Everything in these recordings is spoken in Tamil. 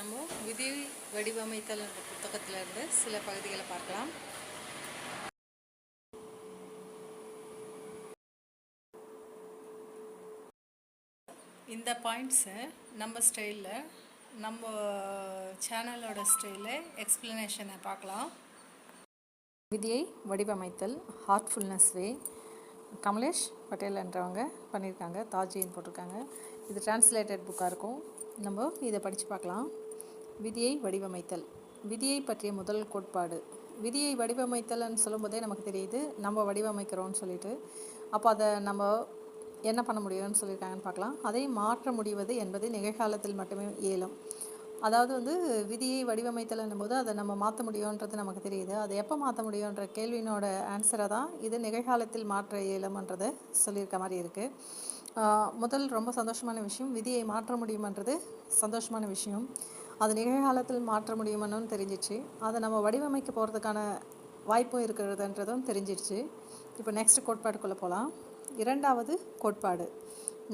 நம்ம விதி வடிவமைத்தல் என்ற புத்தகத்தில் இருந்து சில பகுதிகளை பார்க்கலாம். இந்த பாயிண்ட்ஸை நம்ம ஸ்டைலில் நம்ம சேனலோட ஸ்டைலில் எக்ஸ்ப்ளனேஷனை பார்க்கலாம். விதியை வடிவமைத்தல் ஹார்ட்ஃபுல்னஸ் வே கமலேஷ் பட்டேல் என்றவங்க பண்ணியிருக்காங்க தாஜின்னு போட்டிருக்காங்க. இது டிரான்ஸ்லேட்டட் புக்காக இருக்கும். நம்ம இதை படித்து பார்க்கலாம். விதியை வடிவமைத்தல். விதியை பற்றிய முதல் கோட்பாடு. விதியை வடிவமைத்தல்னு சொல்லும்போதே நமக்கு தெரியுது நம்ம வடிவமைக்கிறோம்னு சொல்லிட்டு. அப்போ அதை நம்ம என்ன பண்ண முடியும்னு சொல்லியிருக்காங்கன்னு பார்க்கலாம். அதை மாற்ற முடிவது என்பது நிகழ்காலத்தில் மட்டுமே இயலும். அதாவது வந்து விதியை வடிவமைத்தல்ன்னும் போது அதை நம்ம மாற்ற முடியுன்றது நமக்கு தெரியுது. அதை எப்போ மாற்ற முடியுன்ற கேள்வியினோட ஆன்சரை தான் இது நிகழ்காலத்தில் மாற்ற இயலும்ன்றதை சொல்லியிருக்க மாதிரி இருக்குது முதல் ரொம்ப சந்தோஷமான விஷயம் விதியை மாற்ற முடியுமன்றது சந்தோஷமான விஷயம். அது நிகழ்காலத்தில் மாற்ற முடியுமென்னு தெரிஞ்சிச்சு. அதை நம்ம வடிவமைக்க போகிறதுக்கான வாய்ப்பும் இருக்கிறதுன்றதும் தெரிஞ்சிடுச்சு இப்போ நெக்ஸ்ட் கோட்பாடுக்குள்ளே போகலாம் இரண்டாவது கோட்பாடு.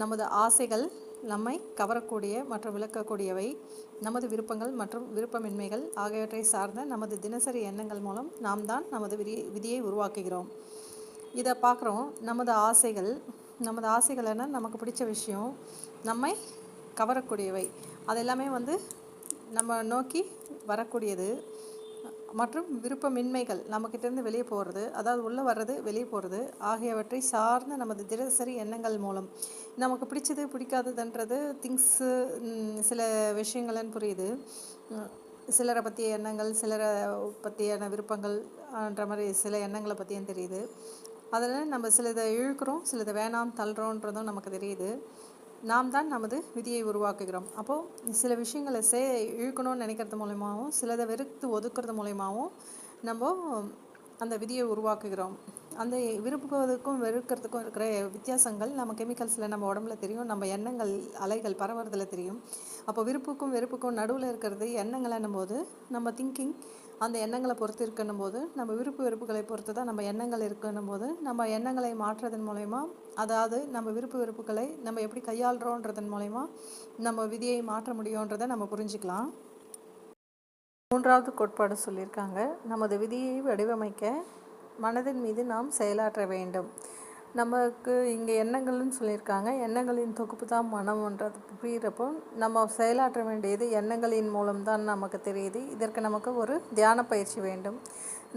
நமது ஆசைகள் நம்மை கவரக்கூடிய மற்றும் விளக்கக்கூடியவை. நமது விருப்பங்கள் மற்றும் விருப்பமின்மைகள் ஆகியவற்றை சார்ந்த நமது தினசரி எண்ணங்கள் மூலம் நாம் தான் நமது விதி விதியை உருவாக்குகிறோம். இதை பார்க்குறோம். நமது ஆசைகள் நமது ஆசைகள்னா நமக்கு பிடிச்ச விஷயம் நம்மை கவரக்கூடியவை. அது எல்லாமே வந்து நம்ம நோக்கி வரக்கூடியது மற்றும் விருப்பமின்மைகள் நம்மக்கிட்டேருந்து வெளியே போகிறது அதாவது உள்ளே வர்றது வெளியே போகிறது ஆகியவற்றை சார்ந்த நமது தினசரி எண்ணங்கள் மூலம். நமக்கு பிடிச்சது பிடிக்காததுன்றது திங்ஸு சில விஷயங்கள்னு புரியுது. சிலரை பற்றிய எண்ணங்கள் சிலரை பற்றியான விருப்பங்கள்ன்ற மாதிரி சில எண்ணங்களை பற்றியும் தெரியுது. அதில் நம்ம சிலதை இழுக்கிறோம் சிலதை வேணாம் தள்ளுறோன்றதும் நமக்கு தெரியுது. நாம் தான் நமது விதியை உருவாக்குகிறோம். அப்போது சில விஷயங்களை சே இழுக்கணும்னு நினைக்கிறது மூலயமாவும் சிலதை வெறுத்து ஒதுக்குறது மூலயமாவும் நம்ம அந்த விதியை உருவாக்குகிறோம். அந்த விரும்புவதற்கும் வெறுக்கிறதுக்கும் இருக்கிற வித்தியாசங்கள் நம்ம கெமிக்கல்ஸில் நம்ம உடம்புல தெரியும் நம்ம எண்ணங்கள் அலைகள் பரவுறதுல தெரியும். அப்போ விருப்புக்கும் வெறுப்புக்கும் நடுவில் இருக்கிறது எண்ணங்கள்னும் போது நம்ம திங்கிங் அந்த எண்ணங்களை பொறுத்து இருக்கணும் போது நம்ம விருப்பு வெறுப்புகளை பொறுத்து தான் நம்ம எண்ணங்கள் இருக்கணும் போது நம்ம எண்ணங்களை மாற்றுறதன் மூலயமா அதாவது நம்ம விருப்பு வெறுப்புகளை நம்ம எப்படி கையாளுறோன்றதன் மூலயமா நம்ம விதியை மாற்ற முடியுன்றதை நம்ம புரிஞ்சுக்கலாம். மூன்றாவது கோட்பாடு சொல்லியிருக்காங்க. நமது விதியை வடிவமைக்க மனதின் மீது நாம் செயலாற்ற வேண்டும். நமக்கு இங்கே எண்ணங்கள்னு சொல்லியிருக்காங்க. எண்ணங்களின் தொகுப்பு தான் மனம்ன்றது புரிகிறப்போ நம்ம செயலாற்ற வேண்டியது எண்ணங்களின் மூலம்தான் நமக்கு தெரியுது. இதற்கு நமக்கு ஒரு தியான பயிற்சி வேண்டும்.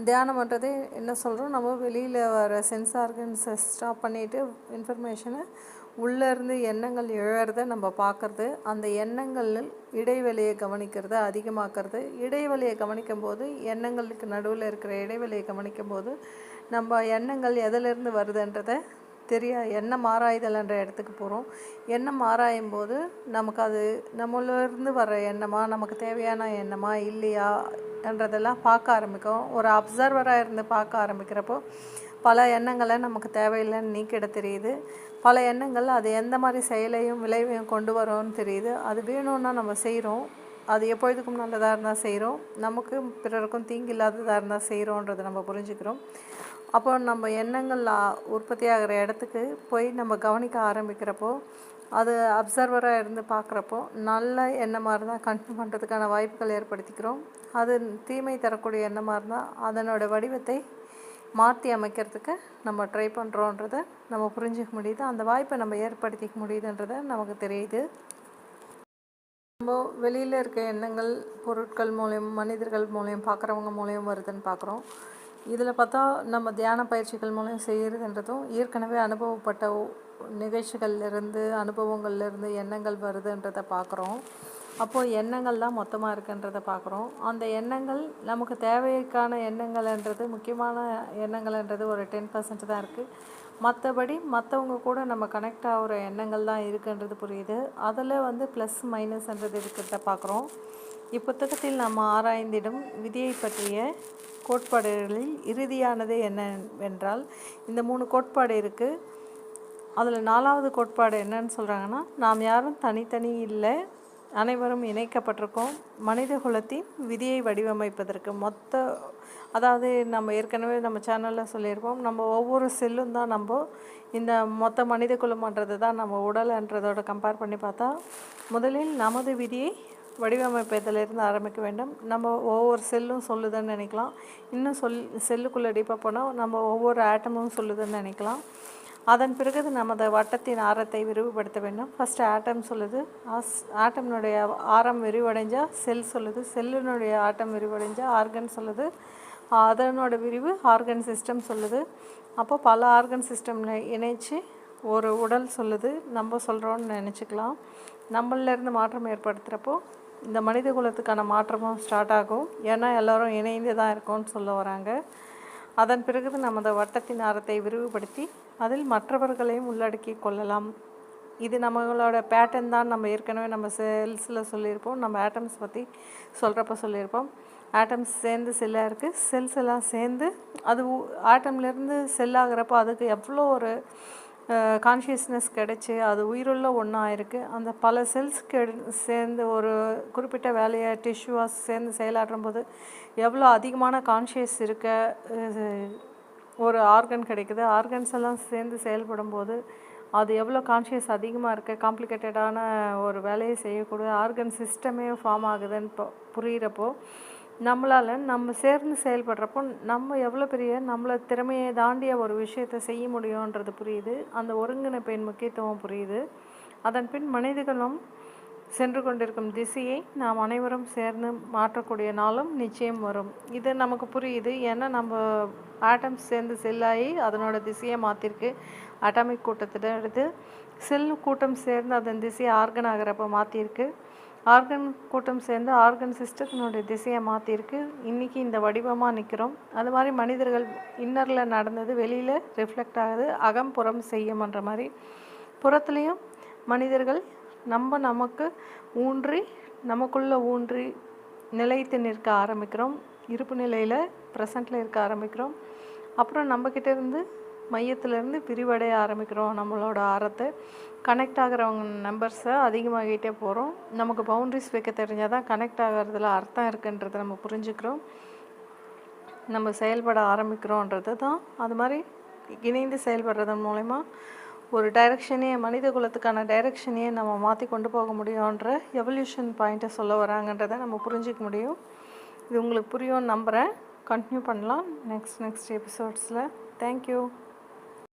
தியானம்ன்றது என்ன சொல்கிறோம் நம்ம வெளியில் வர சென்ஸ் ஆர்கன்ஸை ஸ்டாப் பண்ணிவிட்டு இன்ஃபர்மேஷனை உள்ளேருந்து எண்ணங்கள் எழறத நம்ம பார்க்குறது. அந்த எண்ணங்களில் இடைவெளியை கவனிக்கிறத அதிகமாக்கிறது. இடைவெளியை கவனிக்கும் போது எண்ணங்களுக்கு நடுவில் இருக்கிற இடைவெளியை கவனிக்கும் போது நம்ம எண்ணங்கள் எதிலிருந்து வருதுன்றதை தெரிய எண்ணம் ஆராய்தல்ன்ற இடத்துக்கு போகிறோம் எண்ணம் ஆராயும் போது நமக்கு அது நம்மளிருந்து வர எண்ணமா நமக்கு தேவையான எண்ணமா இல்லையா என்றதெல்லாம் பார்க்க ஆரம்பிக்கும். ஒரு அப்சர்வராக இருந்து பார்க்க ஆரம்பிக்கிறப்போ பல எண்ணங்களை நமக்கு தேவையில்லைன்னு நீக்கிட தெரியுது. பல எண்ணங்கள் அது எந்த மாதிரி செயலையும் விளைவையும் கொண்டு வரும்னு தெரியுது. அது வேணும்னா நம்ம செய்கிறோம் அது எப்பொழுதுக்கும் நல்லதாக இருந்தால் செய்கிறோம் நமக்கு பிறருக்கும் தீங்கு இல்லாததாக இருந்தால் செய்கிறோன்றதை நம்ம புரிஞ்சுக்கிறோம். அப்போ நம்ம எண்ணங்கள் உற்பத்தி ஆகிற இடத்துக்கு போய் நம்ம கவனிக்க ஆரம்பிக்கிறப்போ அது அப்சர்வராக இருந்து பார்க்குறப்போ நல்ல எண்ணமாக இருந்தால் கண்டினியூ பண்ணுறதுக்கான வாய்ப்புகள் ஏற்படுத்திக்கிறோம். அது தீமை தரக்கூடிய எண்ணமாக இருந்தால் அதனோட வடிவத்தை மாற்றி அமைக்கிறதுக்கு நம்ம ட்ரை பண்ணுறோன்றத நம்ம புரிஞ்சிக்க முடியுது. அந்த வாய்ப்பை நம்ம ஏற்படுத்திக்க முடியுதுன்றத நமக்கு தெரியுது. நம்ம வெளியில் இருக்க எண்ணங்கள் பொருட்கள் மூலியம் மனிதர்கள் மூலியம் பார்க்குறவங்க மூலியம் வருதுன்னு பார்க்குறோம். இதில் பார்த்தா நம்ம தியான பயிற்சிகள் மூலம் செய்கிறதுன்றதும் ஏற்கனவே அனுபவப்பட்ட நிகழ்ச்சிகள்லேருந்து அனுபவங்கள்லேருந்து எண்ணங்கள் வருதுன்றதை பார்க்குறோம். அப்போது எண்ணங்கள் தான் மொத்தமாக இருக்குன்றதை பார்க்குறோம். அந்த எண்ணங்கள் நமக்கு தேவைக்கான எண்ணங்கள்ன்றது முக்கியமான எண்ணங்கள்ன்றது ஒரு டென் பர்சன்ட் தான் இருக்குது மற்றபடி மற்றவங்க கூட நம்ம கனெக்ட் ஆகிற எண்ணங்கள் தான் இருக்குன்றது புரியுது. அதில் வந்து ப்ளஸ் மைனஸ்ன்றது இருக்கிறத பார்க்குறோம். இப்புத்தகத்தில் நம்ம ஆராய்ந்திடும் விதியை பற்றிய கோட்பாடுகளில் இறுதியானது என்னவென்றால் இந்த மூணு கோட்பாடு இருக்குது அதில் நாலாவது கோட்பாடு என்னன்னு சொல்கிறாங்கன்னா நாம் யாரும் தனித்தனி இல்லை அனைவரும் இணைக்கப்பட்டிருக்கோம். மனித குலத்தின் விதியை வடிவமைப்பதற்கு மொத்த அதாவது நம்ம ஏற்கனவே நம்ம சேனலில் சொல்லியிருப்போம். நம்ம ஒவ்வொரு செல்லும் தான் நம்ம இந்த மொத்த மனித குலம்ன்றது தான் நம்ம உடல்ன்றதோட கம்பேர் பண்ணி பார்த்தா முதலில் நமது விதியை வடிவமைப்பதிலிருந்து ஆரம்பிக்க வேண்டும். நம்ம ஒவ்வொரு செல்லும் சொல்லுதுன்னு நினைக்கலாம். இன்னும் சொல் செல்லுக்குள்ளே டீப்பாக போனால் நம்ம ஒவ்வொரு ஆட்டமும் சொல்லுதுன்னு நினைக்கலாம். அதன் பிறகு நமது வட்டத்தின் ஆரத்தை விரிவுபடுத்த வேண்டும். ஃபஸ்ட்டு ஆட்டம் சொல்லுது. ஆஸ் ஆட்டம்னுடைய ஆரம் விரிவடைஞ்சால் செல் சொல்லுது. செல்லினுடைய ஆட்டம் விரிவடைஞ்சால் ஆர்கன் சொல்லுது. அதனோட விரிவு ஆர்கன் சிஸ்டம் சொல்லுது. அப்போ பல ஆர்கன் சிஸ்டம்ல இணைச்சு ஒரு உடல் சொல்லுது. நம்ம சொல்கிறோன்னு நினச்சிக்கலாம். நம்மளிலேருந்து மாற்றம் ஏற்படுத்துகிறப்போ இந்த மனித குலத்துக்கான மாற்றமும் ஸ்டார்ட் ஆகும். ஏன்னா எல்லோரும் இணைந்து தான் இருக்கோம்னு சொல்ல வராங்க. அதன் பிறகு நமது வட்டத்தின் ஆரத்தை விரிவுபடுத்தி அதில் மற்றவர்களையும் உள்ளடக்கி கொள்ளலாம். இது நம்மளோட பேட்டர்ன் தான். நம்ம ஏற்கனவே நம்ம செல்ஸில் சொல்லியிருப்போம். நம்ம ஆட்டம்ஸ் பற்றி சொல்கிறப்ப சொல்லியிருப்போம். ஆட்டம்ஸ் சேர்ந்து செல்லாக இருக்குது செல்ஸ் எல்லாம் சேர்ந்து அது ஆட்டம்லேருந்து செல்லாகிறப்போ அதுக்கு எவ்வளோ ஒரு கான்ஷியஸ்னஸ் கிடச்சி அது உயிருள்ள ஒன்றா இருக்குது அந்த பல செல்ஸ் கெடு சேர்ந்து ஒரு குறிப்பிட்ட வேலையை டிஷ்யூவாக சேர்ந்து செயலாற்றும் போது எவ்வளோ அதிகமான கான்ஷியஸ் இருக்க ஒரு ஆர்கன் கிடைக்குது. ஆர்கன்ஸ் எல்லாம் சேர்ந்து செயல்படும் போது அது எவ்வளோ கான்ஷியஸ் அதிகமாக இருக்க காம்ப்ளிகேட்டடான ஒரு வேலையை செய்யக்கூடிய ஆர்கன் சிஸ்டமே ஃபார்ம் ஆகுதுன்னு இப்போ புரிகிறப்போ நம்மளால் நம்ம சேர்ந்து செயல்படுறப்போ நம்ம எவ்வளோ பெரிய நம்மளை திறமையை தாண்டிய ஒரு விஷயத்தை செய்ய முடியுன்றது புரியுது. அந்த ஒருங்கிணைப்பின் முக்கியத்துவம் புரியுது. அதன் பின் மனிதர்களும் சென்று கொண்டிருக்கும் திசையை நாம் அனைவரும் சேர்ந்து மாற்றக்கூடிய நாளும் நிச்சயம் வரும். இது நமக்கு புரியுது. ஏன்னா நம்ம ஆட்டம்ஸ் சேர்ந்து செல்லாகி அதனோட திசையை மாற்றிருக்கு அட்டாமிக் கூட்டத்தில் எடுத்து செல் கூட்டம் சேர்ந்து அதன் திசையை ஆர்கன் ஆகிறப்ப மாற்றிருக்கு ஆர்கன் கூட்டம் சேர்ந்து ஆர்கன் சிஸ்டத்தினுடைய திசையை மாற்றிருக்கு இன்றைக்கி இந்த வடிவமாக நிற்கிறோம் அது மாதிரி மனிதர்கள் இன்னரில் நடந்தது வெளியில் ரிஃப்ளெக்ட் ஆகுது. அகம் புறம் செய்யும்ன்ற மாதிரி. புறத்துலேயும் மனிதர்கள் நம்ம நமக்கு ஊன்றி நமக்குள்ளே ஊன்றி நிலைத்து நிற்க ஆரம்பிக்கிறோம். இருப்பு நிலையில் ப்ரெசண்ட்டில் இருக்க ஆரம்பிக்கிறோம். அப்புறம் நம்மக்கிட்ட இருந்து மையத்திலேருந்து விரிவடைய ஆரம்பிக்கிறோம் நம்மளோட ஆரத்தை. கனெக்ட் ஆகிறவங்க நம்பர்ஸை அதிகமாகிட்டே போகிறோம் நமக்கு பவுண்ட்ரிஸ் வைக்க தெரிஞ்சால் தான் கனெக்ட் ஆகிறதுல அர்த்தம் இருக்குன்றதை நம்ம புரிஞ்சுக்கிறோம். நம்ம செயல்பட ஆரம்பிக்கிறோன்றது தான். அது மாதிரி இணைந்து செயல்படுறதன் மூலயமா ஒரு டைரக்ஷனே மனித குலத்துக்கான டைரக்ஷனையே நம்ம மாற்றி கொண்டு போக முடியுன்ற எவல்யூஷன் பாயிண்ட்டை சொல்ல வராங்கன்றதை நம்ம புரிஞ்சிக்க முடியும். இது உங்களுக்கு புரியும்னு நம்புகிறேன் கண்டினியூ பண்ணலாம். Next next எபிசோட்ஸில் thank you